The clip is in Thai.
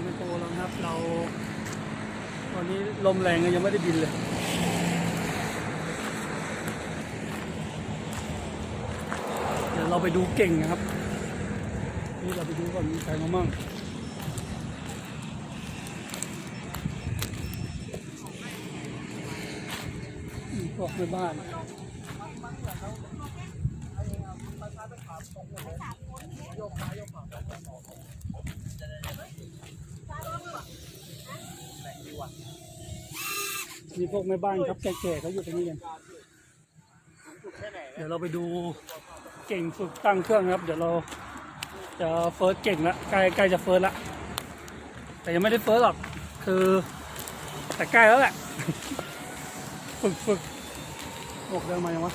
ามโปรแล้วนะครับเราตอนนี้ลมแรงยังไม่ได้บินเลยเดี๋ยวเราไปดูเก่งนะครับ นี่เราไปดูก่อนมีใครมามั่งพวกแม่บ้าน มีพวกแม่บ้านครับแก่ๆเขาอยู่ตรงนี้กันเดี๋ยวเราไปดูเก่งฝึกตั้งเครื่องนะครับ เดี๋ยวเราจะเฟิร์สเก่งละใกล้ใกล้จะเฟิร์สละแต่ยังไม่ได้เฟิร์สหรอกคือแต่ใกล้แล้วแหละ ฝึกฝึกบอกเดินมายังวะ